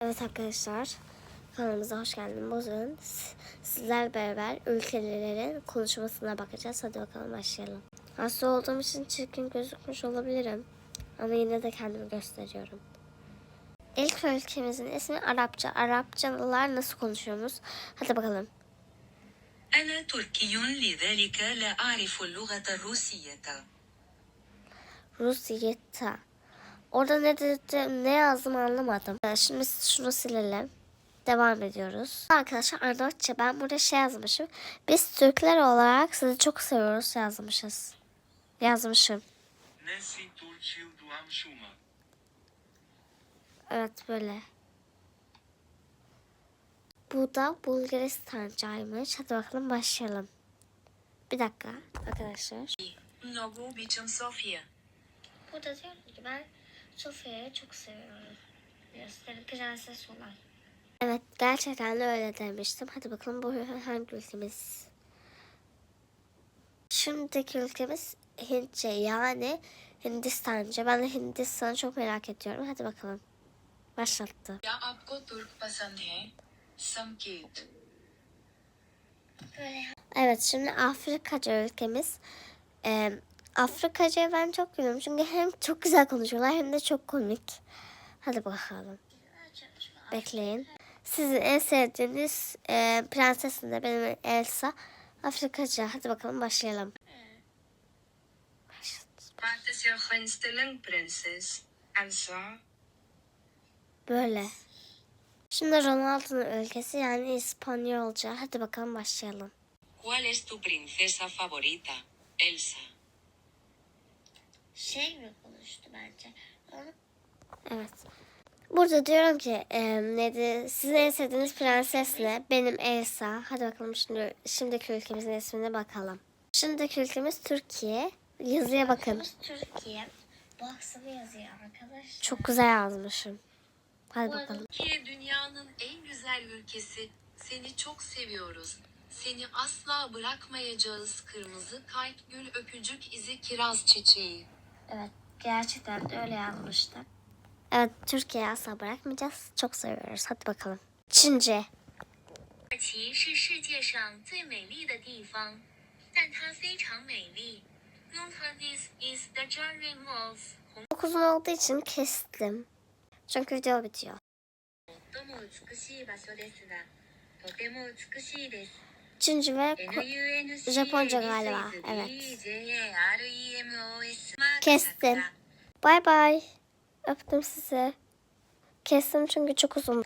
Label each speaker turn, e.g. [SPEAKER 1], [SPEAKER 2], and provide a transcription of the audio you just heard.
[SPEAKER 1] Evet arkadaşlar kanalımıza hoş geldiniz. Bugün s- sizlerle beraber ülkelerin konuşmasına bakacağız. Hadi bakalım başlayalım. Hasta olduğum için çirkin gözükmüş olabilirim. Ama yine de kendimi gösteriyorum. İlk ülkemizin ismi Arapça. Arapçalılar nasıl konuşuyormuş? Hadi bakalım.
[SPEAKER 2] أنا تركي لذلك لا أعرف اللغة الروسية.
[SPEAKER 1] Rusyeta. Orada ne dedim, ne yazdım anlamadım. Ee, şimdi şunu silelim. Devam ediyoruz. Arkadaşlar Arnavutça ben burada şey yazmışım. Biz Türkler olarak sizi çok seviyoruz yazmışız. Yazmışım. Evet böyle. Bu da Bulgaristancaymış. Hadi bakalım başlayalım. Bir dakika arkadaşlar.
[SPEAKER 2] Nogu
[SPEAKER 1] biçim Sofya. Ki ben Sofya'yı çok seviyorum. Gösteri prenses olan. Evet gerçekten de öyle demiştim. Hadi bakalım bu hangi ülkemiz? Şimdiki ülkemiz Hintçe yani Hindistanca. Ben de Hindistan'ı çok merak ediyorum. Hadi bakalım. Başlattı.
[SPEAKER 2] क्या आपको तुर्क पसंद है संकेत
[SPEAKER 1] Evet şimdi Afrikaca ülkemiz. Ee, Afrikaca ben çok gülüyorum. Çünkü hem çok güzel konuşuyorlar hem de çok komik. Hadi bakalım. Bekleyin. Sizin en sevdiğiniz e, prensesin de benim Elsa. Afrikaca. Hadi bakalım başlayalım. Böyle. Şimdi Ronaldo'nun ülkesi yani İspanyolca. Hadi bakalım başlayalım.
[SPEAKER 2] ¿Cuál es tu princesa favorita? Elsa
[SPEAKER 1] Şey mi konuştu bence? Evet. Burada diyorum ki e, neydi? Sizin en sevdiğiniz prenses ne? Benim Elsa. Hadi bakalım şimdi şimdiki ülkemizin ismine bakalım. Şimdiki ülkemiz Türkiye. Yazıya bakın.
[SPEAKER 3] Türkiye. Baksana yazıyor arkadaşlar.
[SPEAKER 1] Çok güzel yazmışım. Hadi bakalım.
[SPEAKER 4] Türkiye dünyanın en güzel ülkesi. Seni çok seviyoruz. Seni asla bırakmayacağız. Kırmızı kalp gül öpücük izi kiraz çiçeği.
[SPEAKER 1] Evet gerçekten de öyle yazmıştı. Evet Türkiye'yi asla bırakmayacağız. Çok seviyoruz. Hadi bakalım. Çince.
[SPEAKER 3] 其是世界上最美丽的地方，但它非常美丽。Nontadis is the jarring of
[SPEAKER 1] Çok uzun olduğu için kestim. Çünkü video bitiyor.
[SPEAKER 3] 最も美しい場所ですが、とても美しいです。
[SPEAKER 1] Çince ve Japonca galiba, evet. Kestim. Bay bay. Öptüm sizi. Kestim çünkü çok uzun.